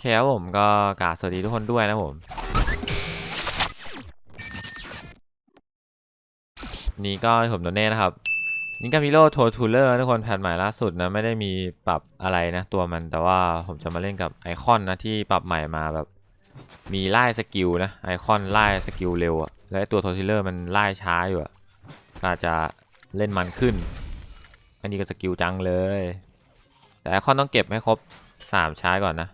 เคครับผมก็กราบสวัสดีทุกคนด้วยนะผม นี่ก็ผมโดนเน่นะครับนิกามิโร่โททูเลอร์ทุกคนแพทใหม่ล่าสุดนะ ไม่ได้มีปรับอะไรนะ ตัวมันแต่ว่าผมจะมาเล่นกับไอคอนนะ ที่ปรับใหม่มาแบบ มีไล่สกิลนะไอคอนไล่สกิลเร็วอะและไอ้ตัวโททูเลอร์มันไล่ช้าอยู่อะอาจจะเล่นมันขึ้น อันนี้ก็สกิลจังเลย แต่ไอคอนต้องเก็บให้ครบสามชาร์จก่อนนะ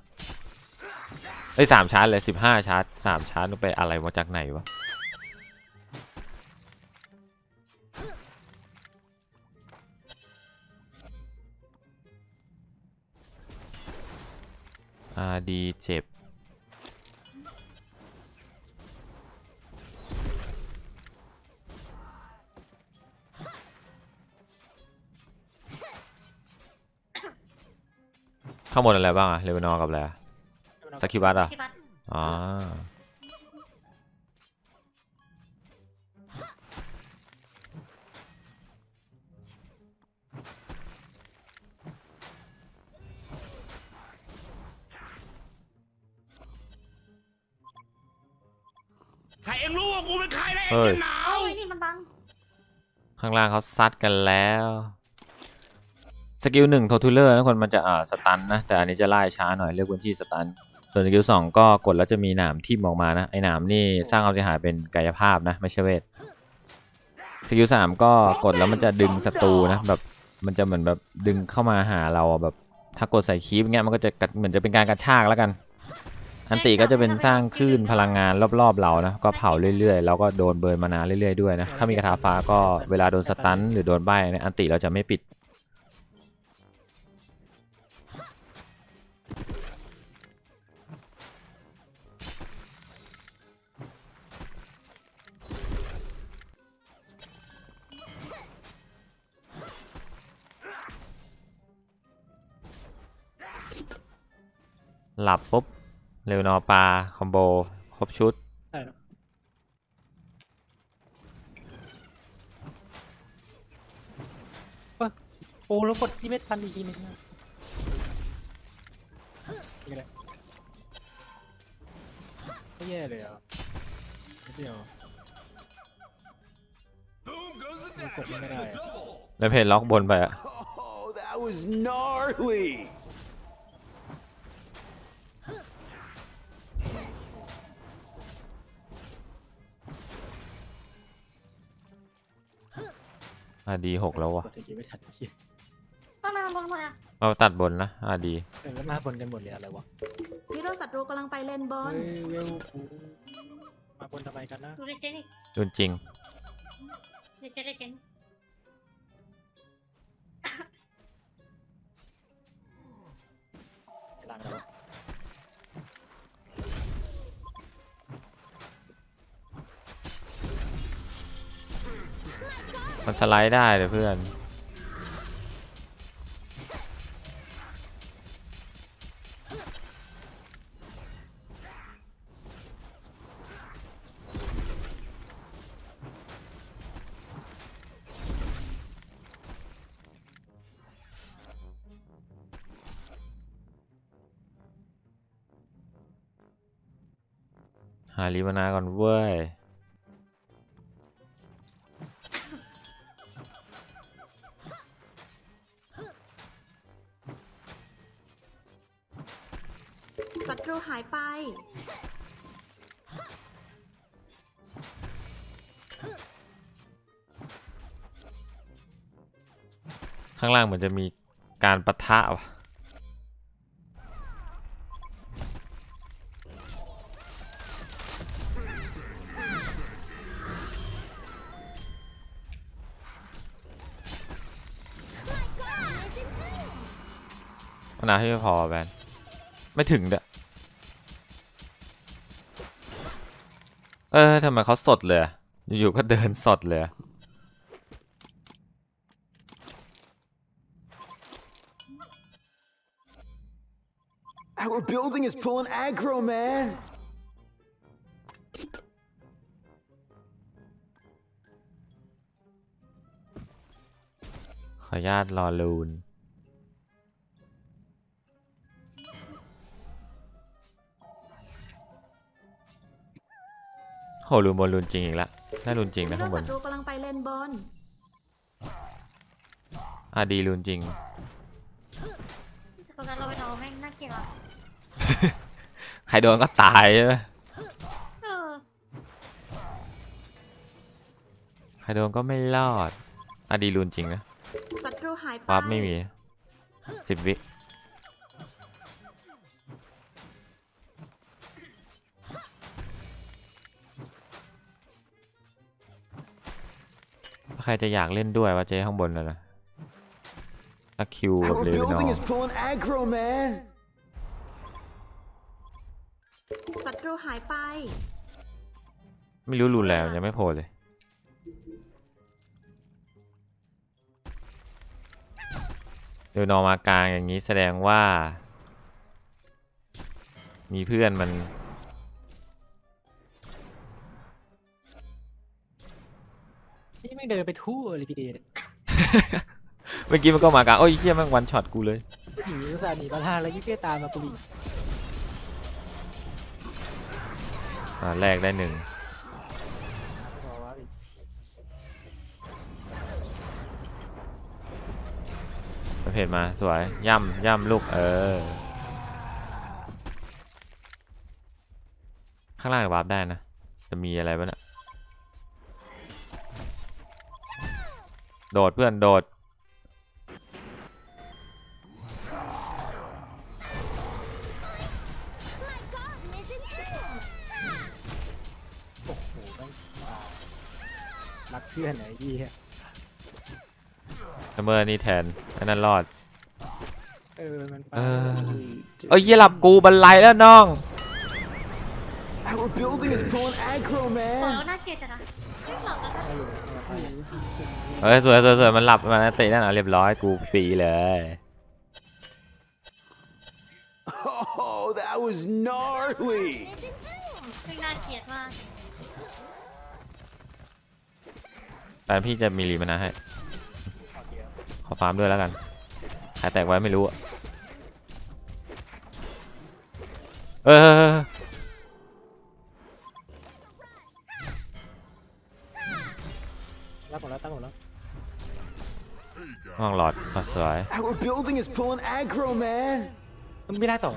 เอ้สามชาร์จเลยสิบห้าชาร์จสามชาร์จต้องไปอะไรมาจากไหนวะอาดีเจ็บ ข้างบนอะไรบ้างอะเลเวนอร์กับอะไร สกิบัตอะที่บัตรอ๋อถ้าเองรู้ว่ากูเป็นใครแล้วเองเฮ้ยจะหนาว เอ้ยนี่มันบังข้างล่างเขาซัดกันแล้ว สกิลหนึ่งโททูเลอร์นะคนมันจะอ่าสตันนะ แต่อันนี้จะไล่ช้าหน่อยเลือกพื้นที่สตัน ส่วนสกิลสองก็กดแล้วจะมีหนามทิ่มออกมานะ ไอ้หนามนี่สร้างความเสียหายเป็นกายภาพนะไม่ใช่เวทสกิลสามก็กดแล้วมันจะดึงศัตรูนะแบบมันจะเหมือนแบบดึงเข้ามาหาเราแบบถ้ากดใส่คีบเงี้ยมันก็จะเหมือนจะเป็นการกระชากแล้วกัน อันติก็จะเป็นสร้างคลื่นพลังงานรอบๆเรานะก็เผาเรื่อยๆแล้วก็โดนเบิร์นมานานเรื่อยๆด้วยนะถ้ามีกระทาฟ้าก็เวลาโดนสตันหรือโดนใบเนี่ยอันติเราจะไม่ปิด หลับปุ๊บ เร็วนอปลาคอมโบ ครบชุดใช่ครับโอ้แล้วกดที่เม็ดพันอีกทีนึงนะนี่ก็ได้ไม่แย่เลยอะนิดเดียว Boom goes the มันกดไม่ได้อะแล้วเพจล็อกบนไปอะ Oh, that was gnarly. อะดีหกแล้ววะกดทีไม่ทันเหี้ยต้องนอนบนหมดอะเราตัดบนนะอะดีเออแล้วมาบนกันหมดเลยอะไรวะฮีโร่ศัตรูกำลังไปเลนบอลเฮ้ยเวลกูมาบนทำไมกันนะดูดิเจนี่รุนจริงเดี๋ยวเจได้เจน มันสไลด์ได้เลยเพื่อน หาลิวานาก่อนเว้ย ศัตรูหายไป ข้างล่างเหมือนจะมีการปะทะว่ะ ขนาดที่ไม่พอแบนไม่ถึงเด้อ เออทำไมเขาสดเลยอะอยู่ๆก็เดินสดเลยอะ Our building is pulling aggro, man. ขออนุญาตรอลูน โหรุนบนรุนจริงอีกแล้วน่ารุนจริงฮีนะโร่ข้างบศันตรูกำลังไปเลนบนอะดีรุนจริงสกุลนั้นเราไปเอาแม่งน่าเกลียดอะใครโดนก็ตายใช่ไหมเออใครโดนก็ไม่รอดอะดีรุนจริงนะศัตรูหายไปวาร์ปไม่มีสิบวิ ใครจะอยากเล่นด้วยวะเจ๊ข้างบนน่ะนะนักคิวแบบ Our เลเวนอ building is pulling aggro, man. ศัตรูหายไป ไม่รู้รุนแล้วยังไม่โผล่เลยเดี๋ยวนอมากลางอย่างนี้แสดงว่า มีเพื่อนมัน ไม่งเดินไปทั่วเลยพี่เดชเมื่อกี้มันก็มากลางโอ้ยเฮียแม่งวันช็อตกูเลยหนีอุตส่าห์หนีประธานแล้วยิ่งเปี้ยตามมาปุรีอ่าแรกได้หนึ่งบอกว่าอีกประเภทมาสวย ย่ำย่ำลูก เออ ข้างล่างวาร์ปได้นะ จะมีอะไรบ้างนะ โดดเพื่อนโดด โอ้โหแม่งตายรักเพื่อนไหนดีฮะเมื่อนี่แทนอันนั้นรอด เออ มันไปเออ เอ้ยเหี้ยหลับกูบันไลแล้วน้อง Our building is pulling aggro, บอก man. แล้วน่าเกลียดจังนะไม่หลับแล้วก็ไม่อยู่ไม่อยู่ เฮ้ยสวยสวยสวยมันหลับมันเตะนั่นอะเรียบร้อยกูฟรีเลย Oh, that was gnarly. ไม่น่าเกลียดมากแต่พี่จะมีรีมานะให้โอเคครับขอฟาร์มด้วยแล้วกันใครแตกไว้ไม่รู้อะเออ ตั้งหมดแล้ว ห้องหลอดก็สวย Our building is pulling aggro, man. มันไม่ได้ต่อ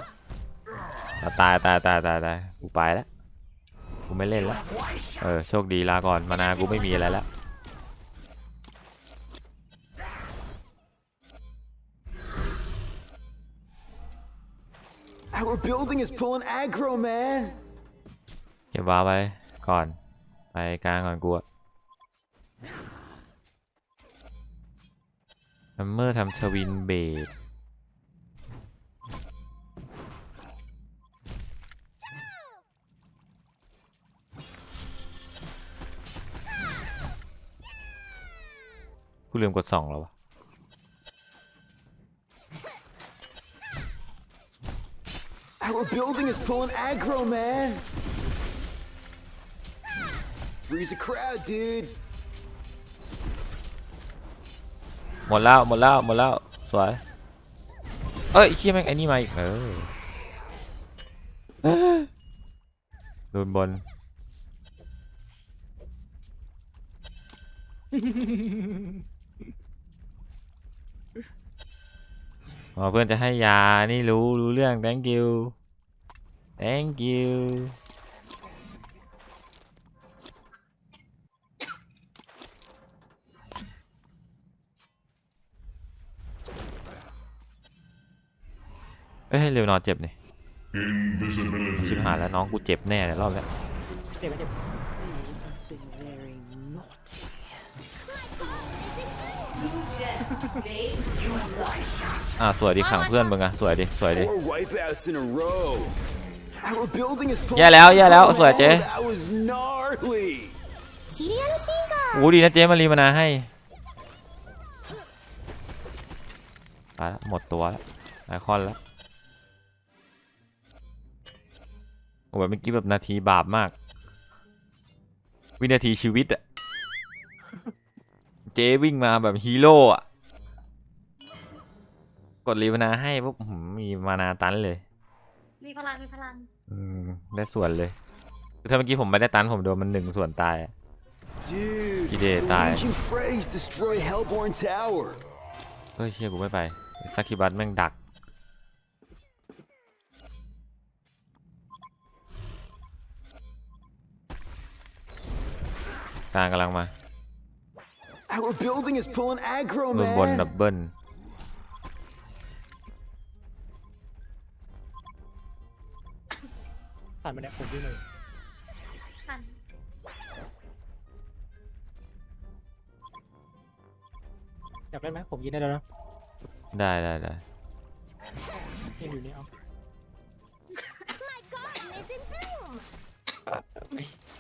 ตายตายตายตายตายกูไปแล้วกูไม่เล่นแล้วเออโชคดีลาก่อนมานากูไม่มีอะไรแล้ว Our building is pulling aggro, man. เก็บวาไว้ก่อน ไปกลางก่อนกูอะ ทัมเมอร์ทำสวินเบดกูลืมกดสองแล้ววะ หมดแล้วหมดแล้วหมดแล้วสวยเอ้ยเชี่ยแม่งไอ้นี่มาอีกเออเอ้อโดนบนอ๋อเพื่อนจะให้ยานี่รู้รู้เรื่อง thank you thank you เอ้ยเร็วนอนเจ็บนี่ชิบหายแล้วน้องกูเจ็บแน่เลยรอบเนี้ยเจ็บไหมเจ็บอะสวยดิขังเพื่อนมึงอะสวยดิสวยดิ Four wipeouts in a row. Our building is pulling แย่แล้วแย่แล้ว aggro, สวย man. เจ๊ That was gnarly. โอ้ดีนะเจ๊มารีมานาให้ตายแล้วหมดตัวแล้วไอคอนแล้ว แบบเมื่อกี้แบบนาทีบาปมาก วินาทีชีวิตอะเจ๊วิ่งมาแบบฮีโร่อะกดรีมานาให้ปุ๊บอื้อหือมีมานาตันเลย มีพลัง มีพลัง อืม ได้ส่วนเลยถ้าเมื่อกี้ผมไม่ได้ตันผมโดนมันหนึ่งส่วนตายอะ Dude, You did the die. Legion Freys destroyed Hellborn Tower. เฮ้ยเชี่ยกูไม่ไปซักคิบัตแม่งดัก กลางกำลังมา Our building is pulling aggro, มือบนดับ man. เบิลผ่านมาเนี่ยผมวิ่งเลยทันอยากเล่นไหมผมยิงได้แล้วนะได้ได้ได้ยังอยู่นี่เอา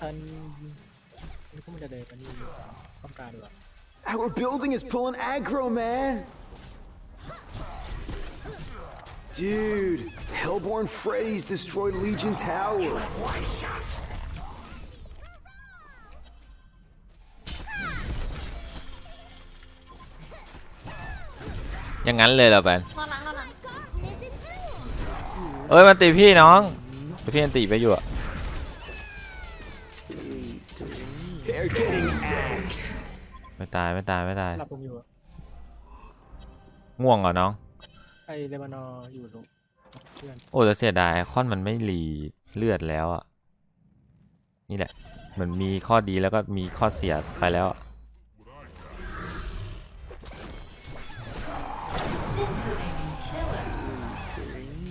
อัน นี่ก็มันจะเดินมานี่ต้องการดีกว่า Our building is pulling aggro, man. Dude, Hellborn Freddy's destroyed Legion Tower. อย่างนั้นเลยเหรอแบนรอหลังรอหลัง เอ้ยมันตีพี่น้องพี่มันตีไปอยู่อะ ไม่ตายไม่ตายไม่ตายหลับผมอยู่อะง่วงเหรอน้อง ไอเลบานอร์อยู่ตรงเพื่อนโอ้แต่เสียดายไอคอนมันไม่รีเลือดแล้วอะนี่แหละเหมือนมีข้อดีแล้วก็มีข้อเสียไปแล้วอะ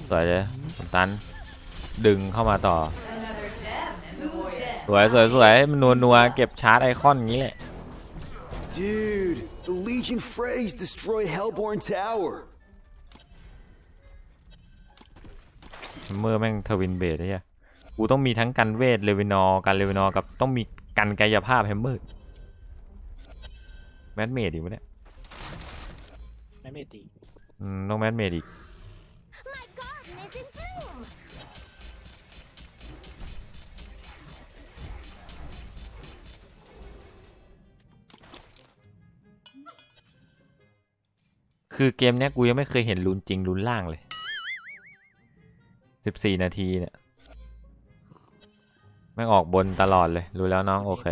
สวยเลยผมตัน ดึงเข้ามาต่อ สวยสวยสวยมันนัวนัวเก็บชาร์จไอคอนอย่างนี้แหละ Dude, the Legion Freddy's destroyed Hellborn Tower. เมื่อแม่งทวินเบสไอ้เหี้ยกูต้องมีทั้งกันเวทเลวินอร์กันเลวินอร์กับต้องมีกันกายภาพแฮมเมอร์แมดเมดอีกวะเนี่ย ไม่เมตี อืมต้องแมดเมดอีก คือเกมเนี้ยกูยังไม่เคยเห็นรุนจริงรุนล่างเลยสิบสี่นาทีเนี่ยแม่ออกบนตลอดเลย รู้แล้วน้องโอเค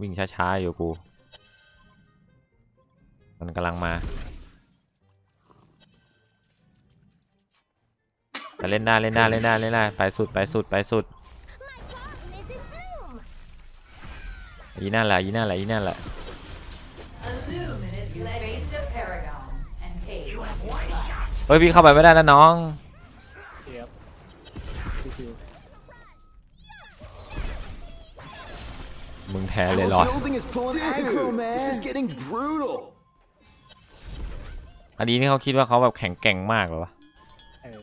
วิ่งช้าๆ อยู่กู มันกำลังมาแต่เล่นได้เล่นได้เล่นได้เล่นได้ไปสุดไปสุดไปสุดอีนั่นแหละอีนั่นแหละอีนั่นแหละ ฮ้ยพี่เข้าไปไม่ได้นะน้องเดียบคิวมึงแพ้เลยเหรอ Our building is pulling aggro, man. This is getting brutal. อันนี้นี่เขาคิดว่าเขาแบบแข็งแกร่งมากเหรอวะเออ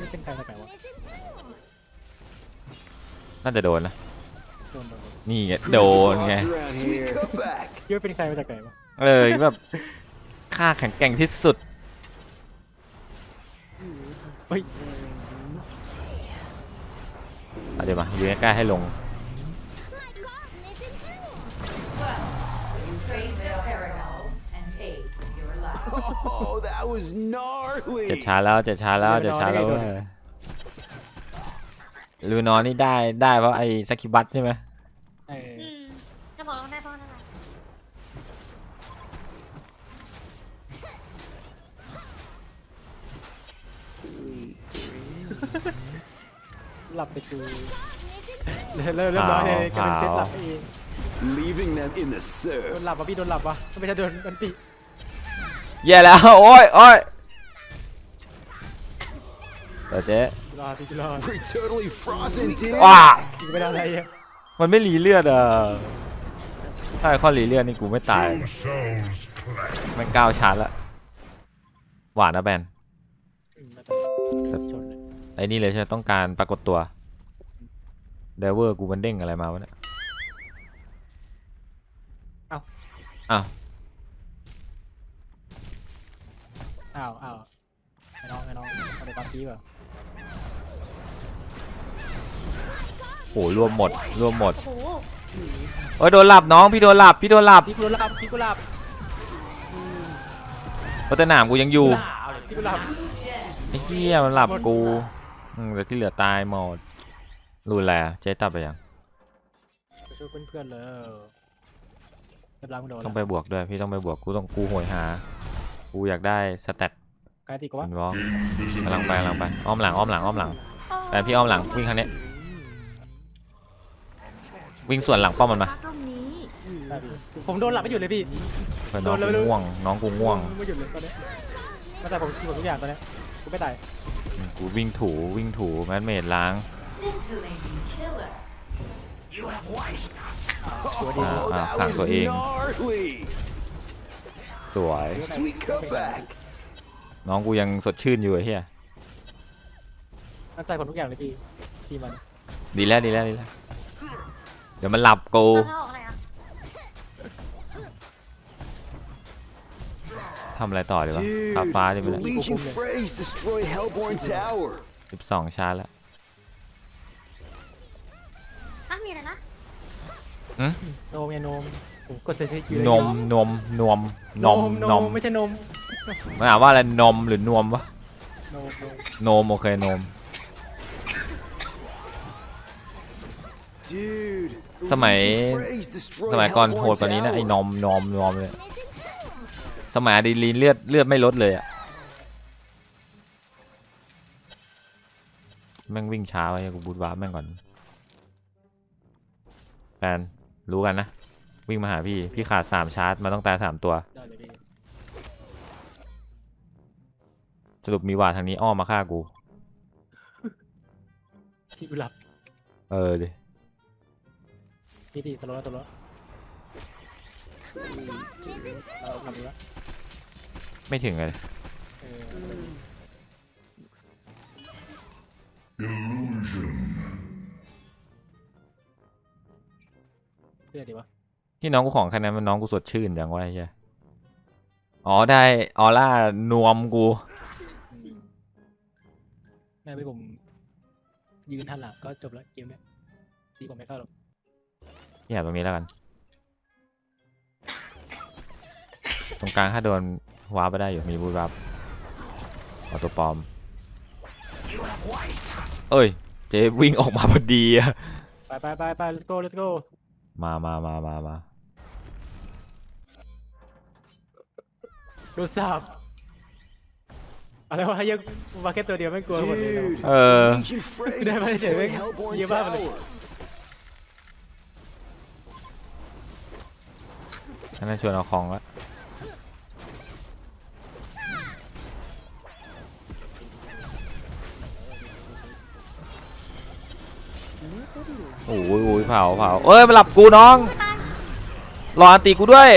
นี่เป็นใครมาจากไหนวะน่าจะโดนนะโดนโดนนี่ไง Who's โด the นไง boss around Sweet cutback. คิดว่าเป็นใครมาจากไหนวะเออแบบค่าแข็งแกร่งที่สุดเฮ้ยเอาเดี๋ยวมาอยู่ใกล้ๆให้ลง You faced a paragon and paid with your life. Oh, that was gnarly. เจ็ดช้าแล้วเจ็ดช้าแล้วเจ็ดช้าแล้วเว้ยลูนอนนี่ได้ได้เพราะไอ้สกิบัตใช่ไหมเออ หลับไปจูเริ่มเริ่มเรียบร้อยเลยกำลังเซ็ตหลับเอง Leaving them in the โด surf. นหลับวะพี่โดนหลับวะไม่ใช่โดนกันติแย่แล้ว โอ้ยโอ้ยเดี๋ยวเจ๊รอพี่รอ We're totally frozen, dude. ว้ายิงไปแล้วอะไรอะมันไม่รีเลือดอะถ้าไอ้ข้อรีเลือดนี่กูไม่ตายมันก้าวชาร์จละหวานนะแบน ไอ้นี่เลยใช่ไหมต้องการปรากฏตัวเดเวอร์กูมันเด้งอะไรมาวะเนี่ยอ้าวอ้าวอ้าวไอ้น้องไอ้น้องเอาไปปาร์ตี้เปล่าโหรวมหมดรวมหมดโอ้โหเอ้ยโดนหลับน้องพี่โดนหลับพี่โดนหลับพี่กุหลาบพี่กุหลาบเพราะแต่หนามกูยังอยู่พี่กุหลาบไอ้เหี้ยมันหลับกู อืมแต่ที่เหลือตายหมดรูนอะไรอะเจ๊ตับไปยังไปช่วยเพื่อนๆเลยเรียบร้อยมึงโดนต้องไปบวกด้วยพี่ต้องไปบวกกูต้องกูโหยหา กูอยากได้สแต็กกายตีก็ว่าเป็นวอลกำลังไปกำลังไปอ้อมหลังอ้อมหลังอ้อมหลัง แต่พี่อ้อมหลังวิ่งทางนี้วิ่งส่วนหลังป้อมมันมาตรงนี้ได้พี่ผมโดนหลับไม่หยุดเลยพี่เพื่อนน้องโดนกูเลยง่วง น้องกูง่วงไม่หยุดเลยตอนนี้มาแต่ผมกินหมดทุกอย่างตอนนี้กูไม่ตาย กูวิ่งถูวิ่งถูแมนเมดล้าง Scintillating killer. You have voice. ตัวดีอ่า Oh, อ่า that ขัง was ตัวเอง gnarly. สวย Sweet cutback. น้องกูยังสดชื่นอยู่ไอ้เหี้ยมั่นใจผมทุกอย่างเลยพี่ทีมมัน ดีแล้วดีแล้วดีแล้ว เดี๋ยวมันหลับกู ทำอะไรต่อดีวะฟ้า Dude, ฟ้าดิไปเลย Legion Freys destroyed Hellborn Tower. สิบสองชาร์จแล้วอะมีอะไรนะโนมไงโนมผมกดเซคิวนมนมนวมนมนนมมไม่ใช่นมมันอ่านว่าอะไรนมหรือนวมวะนมนมนมโอเคนม Dude, the สมัย Legion Freys destroyed สมัยก่อนโหด Hellborn กว่านี้นะไอ้ Tower. นมนมนมเลย สมัยอดีลีนเลือดเลือดไม่ลดเลยอะแม่งวิ่งช้าไว้กูบูทวาร์ปแม่งก่อนแฟนรู้กันนะ วิ่งมาหาพี่ พี่ขาดสามชาร์จมาต้องตายสามตัวได้เลยพี่สรุปมีวาดทางนี้อ้อมมาฆ่ากู พี่กูหลับ เออดิพี่พี่ตลอดตลอดเราทำดีแล้ว ไม่ถึงเลยเออเพื่อดีวะที่น้องกูของแค่นั้นมันน้องกูสดชื่นจังวะไอ้เหี้ยอ๋อได้ออร่านวมกู แม่ไปผมยืนทันหลังก็จบแล้วเกมเนี้ยตีผมไม่เข้าหรอกเนี่ยตรงนี้แล้วกัน ตรงกลางถ้าโดน วาร์ปไปได้อยู่มีบูทวาร์ปเอาตัวปลอม เอ้ย เจวิ่งออกมาพอดีอะไปไปไปไป let's go let's go มามามามามาโดนสาบอะไรวะยังมาแค่ตัวเดียวไม่กลัวหมดเลยนะ Dude, เออ Legion Freys Did I manage it? destroyed Yeah, Hellborn yeah, but- Tower. อันนั้นชวนเอาของละ ผาเผาเอ้ยมาหลับกูน้องรออันตีกูด้วย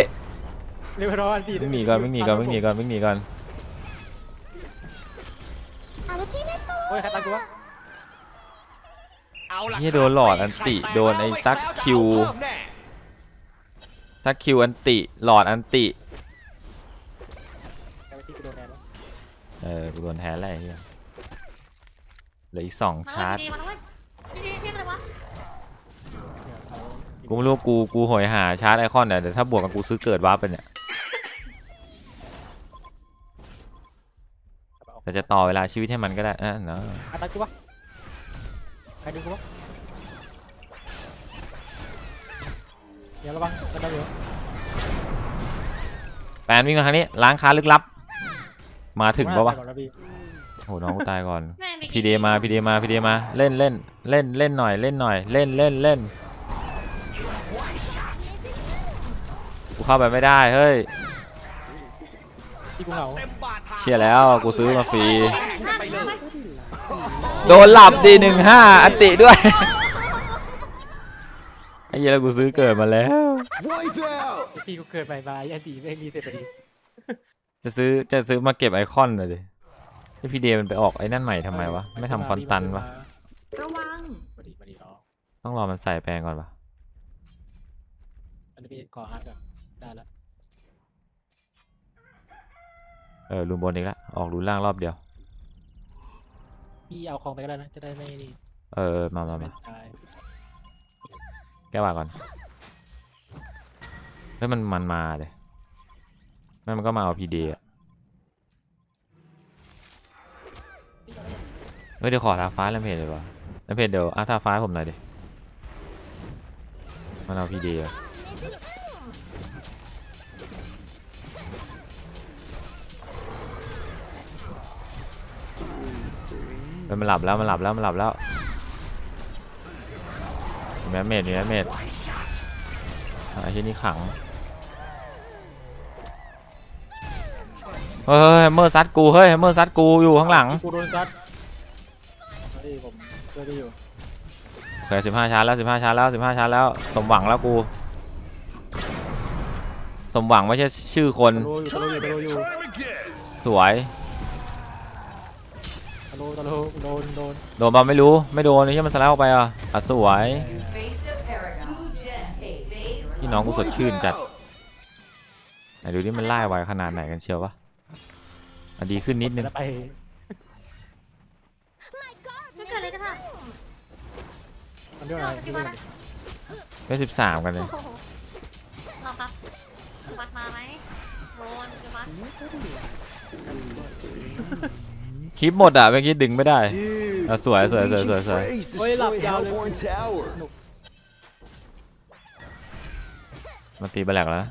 เรียบร้อยพี่วิ่งหนีก่อนวิ่งหนีก่อนวิ่งหนีก่อนวิ่งหนีก่อนโอ้ยใครตามกูวะเอาล่ะเฮียโดนหลอดอันติโดนไอ้ซักคิวซักคิวอันติหลอดอันติใครไปที่กูโดนแทนวะเออกูโดนแทนแล้วไอ้เฮียเหลืออีกสองมาชาร์จ กูไม่รู้ว่ากูกูโหยหาชาร์จไอคอนเนี่ยเดี๋ยวถ้าบวกกับกูซื้อเกิดวาร์ปไปเนี่ยเอาแต่จะต่อเวลาชีวิตให้มันก็ได้นะเนาะใครตามกูวะใครดึงกูวะเดี๋ยวระวังกระดังเยอะแปนวิ่งมาทางนี้ล้างค้าลึกลับ มาถึงปะวะก่อนแล้วพี่โหน้องกูตายก่อนแม่งพีเดมาพีเดมาพีเดมาเล่นเล่นเล่นเล่นหน่อยเล่นหน่อยเล่นเล่นเล่น เข้าไปไม่ได้เฮ้ยที่กูเหงาเต็มบาทาเชี่ยแล้วกูซื้อมาฟรีไปเลยโดนหลับดีหนึ่งห้าอันติด้วยไอ้เหี้ยแล้วกูซื้อเกิดมาแล้ว Wipe out. ไอ้พี่กูเกิดใหม่มายันตีไม่มีเสร็จพอดีจะซื้อจะซื้อมาเก็บไอคอนเลยดิไอพีเดมันไปออกไอ้นั่นใหม่ทำไมวะ ไม่ทำคอนตันวะ ระวังมาดีมาดีรอต้องรอมันใส่แปลงก่อนปะอันนี้พี่ก่อฮาร์ดก่อน ได้แล้วเออรูนบนอีกแล้วออกรูนล่างรอบเดียว พี่เอาของไปก็ได้นะ จะได้ไม่นี่เออมามาไม่มาตายแก้ว่าก่อนเฮ้ยมันมันมาเลยแม่งมันก็มาเอาพีเดอะเฮ้ยเดี๋ยวขอทาฟ้าแล้วเพจเลยวะแล้วเพจเดี๋ยวอาร์ท่าฟ้าให้ผมหน่อยดิมันเอาพีดีอะ มันหลับแล้วมันหลับแล้วมันหลับแล้วมีแมสเมดมีแมสเมดไอ้ที่นี่ขังเฮ้ยเมอร์ซัดกูเฮ้ยเมอร์ซัดกูอยู่ข้างหลังกูโดนซัดเฮ้ยผมช่วยได้อยู่โอเคสิบห้าชาร์จแล้วสิบห้าชาร์จแล้วสิบห้าชาร์จแล้วสมหวังแล้วกู สมหวังไม่ใช่ชื่อคนตะโลอยู่ตะโลอยู่ตะโลอยู่ Time again. สวย ตะโลตะโลโดนโดนโดนบอลไม่รู้ไม่โดนนี่มันสไลด์ออกไปอะอะสวย Face of Paragon. Gen 8. พี่น้องกูสดชื่นจัดไหนดูดิมันไล่ไวขนาดไหนกันเชียววะอะดีขึ้นนิดนึงแล้วไปไม่เกิดอะไรกันอะมันเรื่องอะไรเราจะมาละได้สิบสามกันเลยโอ้โหเราครับวัดมาไหมโดนจะวัด คลิปหมดอะเมื่อกี้ดึงไม่ได้ Dude, That's why, that's why, Legion that's why, that's why. Freys Ôi, làm destroyed giàu lên. Hellborn Tower. มันตีไปแหลกแล้วนะ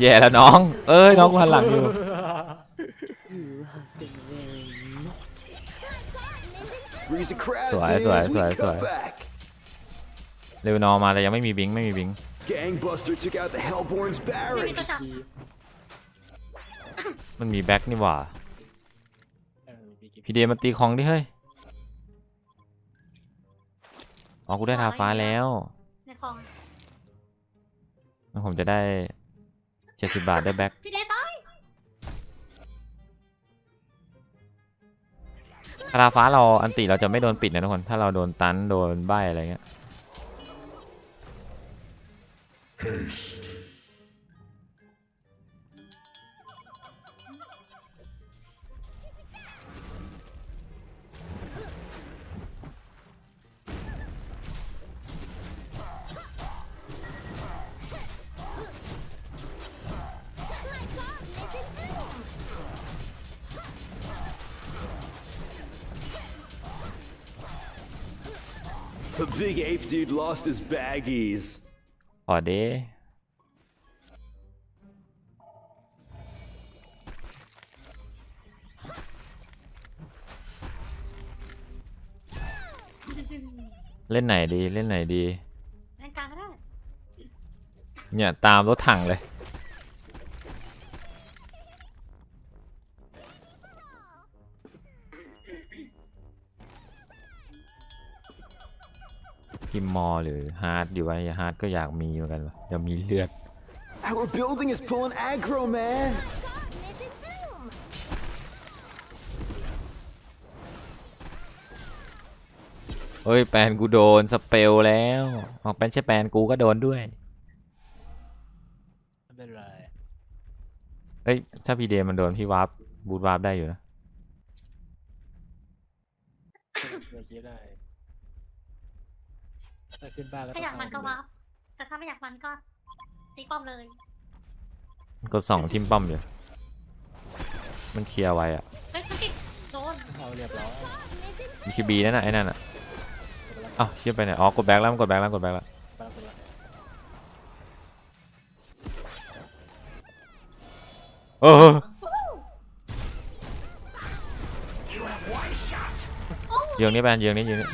แย่แล้วน้อง เอ้ยน้องกูหันหลังอยู่ Freeze a crowd, Sủa, dude. sủa, Sweet sủa, sủa. comeback. เรวนอมาแต่ยังไม่มีบิงค์ไม่มีบิง ม่มีตัว barracks. จับมันมีแบ็คนี่หว่าเออมีกี่พีเดมันตีของดิเฮ้ย อ๋อ กูได้ทาฟ้าแล้ว ในคลองงั้นผมจะได้เจ็ดสิบบาทได้แบ็คพี่เดต้อยคาราฟ้าเราอันติเราจะไม่โดนปิดนะทุกคน ถ้าเราโดนตันโดนใบอะไรเงี้ย The big ape dude lost his baggies. ขอเด้เล่นไหนดีเล่นไหนดี เล่นกลางก็ได้เนี่ยตามรถถังเลย มพ์มอหรือฮาร์ดดีไว้ฮาร์ดก็อยากมีเหมือนกันวะอยากมีเลือด Our building is pulling aggro, man. เฮ้ยแปนกูโดนสเปลแล้วออกเป็นใช่แปนกูก็โดนด้วยไม่เป็นไรเฮ้ยถ้าพีเดมันโดนพี่วาร์ปบูทวาร์ปได้อยู่นะเดี๋ยวคิดได้ ถ้าขึ้นบ้านแล้วถ้าอยากมันก็วับแต่ถ้าไม่อยากมันก็ตีป้อมเลยมันกดสองทิมป้อมอยู่ มันเคลียร์ไว้อะเฮ้ยคุณติดโดนเอาเรียบร้อยมีคิบีนั่นน่ะไอ้นั่นน่ะเอ้าเชื่อไปไหนอ๋อกดแบ็กแล้วมันกดแบ็กแล้วกดแบ็กแล้วไปแล้วไปแล้วเออเยืองนี้แปนเยืองนี้เยืองนี้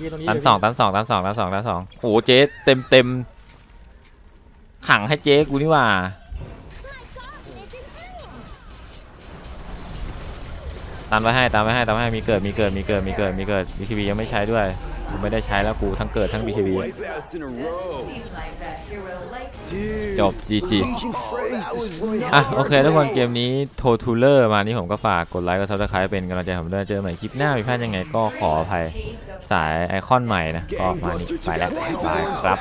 ตรงนี้ตรงนี้ตันเลยสองตันสองตันสองตันสองตันสองโอ้โหเจ๊เต็มเต็มขังให้เจ๊กูนี่หว่าตามไว้ให้ตามไว้ให้ตามไว้ให้มีเกิดมีเกิดมีเกิดมีเกิดมีเกิดบีคีบียังไม่ใช้ด้วยกูไม่ได้ใช้แล้วกูทั้งเกิดทั้งบีคีบี จบ GG อะ โอเค ทุกคนเกมนี้โททูเลอร์มานี่ผมก็ฝากกดไลค์กดซับสไครป์เป็นกำลังใจผมด้วยเจอใหม่คลิปหน้ามีพลาดยังไงก็ขออภัยสายไอคอนใหม่นะ ก็มาไปแล้วบายครับ